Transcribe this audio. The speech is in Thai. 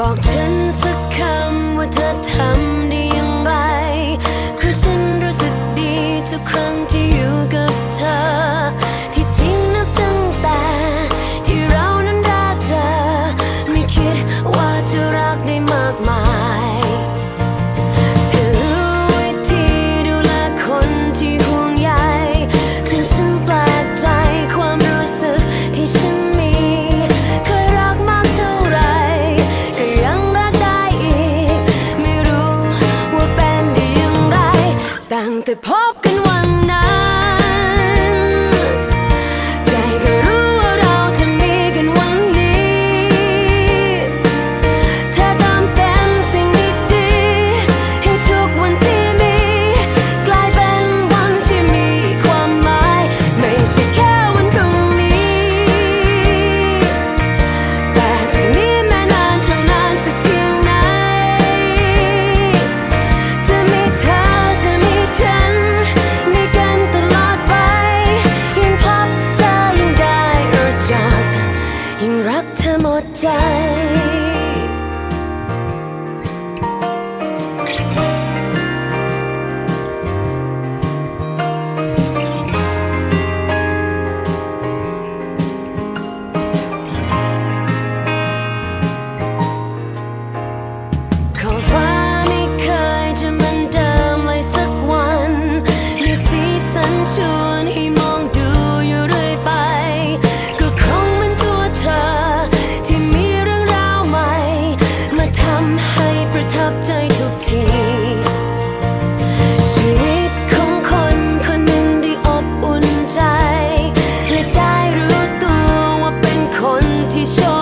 บอกฉันสักคำว่าเธอทำ to pop 在。t-shirt.